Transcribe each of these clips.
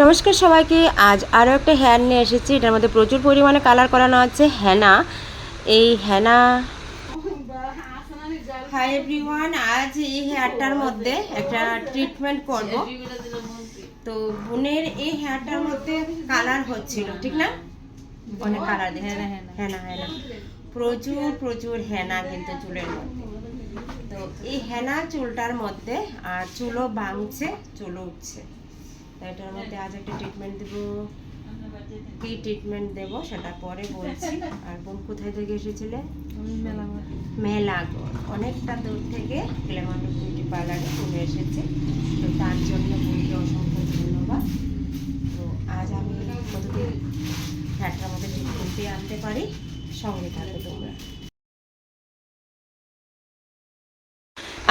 নমস্কার সবাইকে। আজ আরও একটা হেয়ার নিয়ে এসেছি। এটার মধ্যে প্রচুর পরিমাণে কালার করানো আছে। হ্যানা। এই হেনা হাই এভরিওয়ান আজ এই হেয়ারটার মধ্যে একটা ট্রিটমেন্ট করব। তো বোনের এই হেয়ারটার মধ্যে কালার হচ্ছিল ঠিক না? অনেক কালার দিচ্ছে। হ্যানা হেনা প্রচুর প্রচুর হেনা কিন্তু চুলের মধ্যে। তো এই হেনা চুলটার মধ্যে আর চুলও ভাঙছে চুলও উঠছে। এটার মধ্যে আজ একটা ট্রিটমেন্ট দেব। কি ট্রিটমেন্ট দেব সেটা পরে বলছি। আর বোন কোথায় থেকে এসেছিলে? মেলাগড় অনেকটা দূর থেকে গ্ল্যামার বিউটি পার্লারে চলে এসেছে। তো তার জন্য বোনকে অসংখ্য ধন্যবাদ। তো আজ আমি কতদিন হ্যাটটার মধ্যে ট্রিটমেন্ট দিয়ে আনতে পারি। সঙ্গে থাকো তোমরা।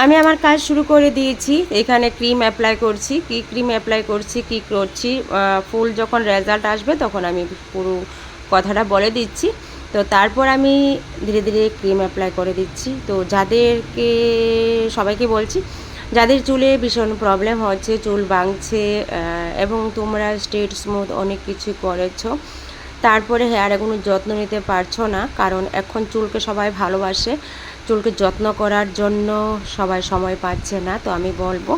আমি আমার কাজ শুরু করে দিয়েছি। এখানে ক্রিম অ্যাপ্লাই করছি। কি ক্রিম অ্যাপ্লাই করছি, কি করছি ফুল যখন রেজাল্ট আসবে তখন আমি পুরো কথাটা বলে দিচ্ছি। তো তারপর আমি ধীরে ধীরে ক্রিম অ্যাপ্লাই করে দিচ্ছি। তো যাদেরকে, সবাইকে বলছি, যাদের চুলে ভীষণ প্রবলেম হচ্ছে, চুল ভাঙছে এবং তোমরা স্ট্রেট স্মুথ অনেক কিছু করেছ, তারপরে হেয়ারে কোনো যত্ন নিতে পারছ না, কারণ এখন চুলকে সবাই ভালোবাসে। চুলকে যত্ন করার জন্য সবাই সময় পাচ্ছে না, তো আমি বলব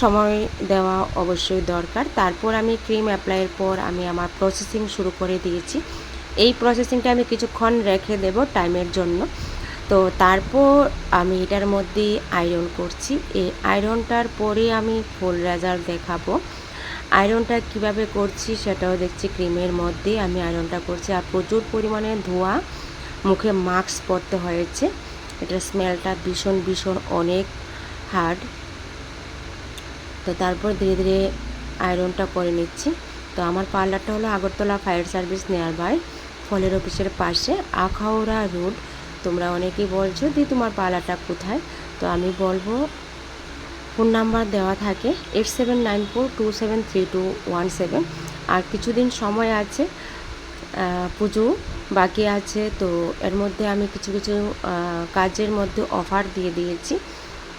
সময় দেওয়া অবশ্যই দরকার। তারপর আমি ক্রিম অ্যাপ্লাইয়ের পর আমি আমার প্রসেসিং শুরু করে দিয়েছি। এই প্রসেসিংটা আমি কিছুক্ষণ রেখে দেব টাইমের জন্য। তো তারপর আমি এটার মধ্যেই আয়রন করছি। এই আয়রনটার পরে আমি ফুল রেজাল্ট দেখাবো। আয়রনটা কীভাবে করছি সেটাও দেখছি ক্রিমের মধ্যে। আমি আয়রনটা করছি আর প্রচুর পরিমাণে ধোয়া, মুখে মাস্ক পরতে হয়েছে। এটার স্মেলটা ভীষণ ভীষণ অনেক হার্ড তো তারপর ধীরে ধীরে আয়রনটা করে নিচ্ছি। তো আমার পার্লারটা হলো Agartala fire service nearby ফলের অফিসের পাশে। আখাউড়া রোড তোমরা অনেকেই বলছো দি তোমার পার্লারটা কোথায়? তো আমি বলব ফোন নাম্বার দেওয়া থাকে eight seven nine four two seven three two one seven আর কিছুদিন সময় আছে পুজো বাকি আছে। তো এর মধ্যে আমি কিছু কিছু কাজের মধ্যে অফার দিয়ে দিয়েছি।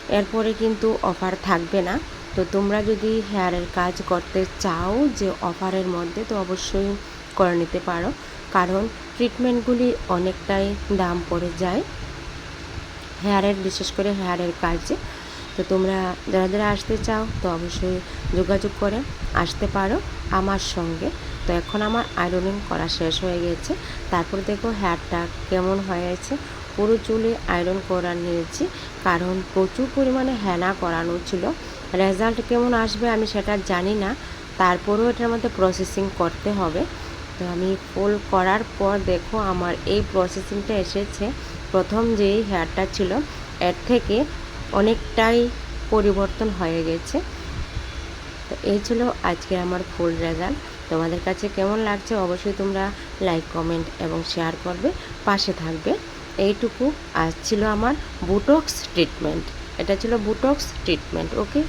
এরপরে কিন্তু অফার থাকবে না। তো তোমরা যদি হেয়ারের কাজ করতে চাও যে অফারের মধ্যে, তো অবশ্যই করে নিতে পারো। কারণ ট্রিটমেন্টগুলি অনেকটাই দাম পড়ে যায়। হেয়ারের বিশেষ করে হেয়ারের কাজে। তো তোমরা যারা যারা আসতে চাও, তো অবশ্যই যোগাযোগ করে, আসতে পারো আমার সঙ্গে। তো এখন আমার আয়রনিং করা শেষ হয়ে গেছে। তারপর দেখো হেয়ারটা কেমন হয়েছে। পুরো চুলে আয়রন করা নিয়েছি, কারণ প্রচুর পরিমাণে হেনা করানো ছিল। রেজাল্ট কেমন আসবে আমি সেটা জানি না। তারপরেও এটার মধ্যে প্রসেসিং করতে হবে। তো আমি ফুল করার পর দেখো আমার এই প্রসেসিংটা এসেছে। প্রথম যেই হেয়ারটা ছিল, এর থেকে অনেকটাই পরিবর্তন হয়ে গেছে। তো এই ছিল আজকে আমার ফুল রেজাল্ট তোমাদের কাছে কেমন লাগছে অবশ্যই তোমরা লাইক কমেন্ট এবং শেয়ার করবে, পাশে থাকবে। এইটুকু আজ ছিল আমার বুটক্স ট্রিটমেন্ট এটা ছিল বুটক্স ট্রিটমেন্ট ওকে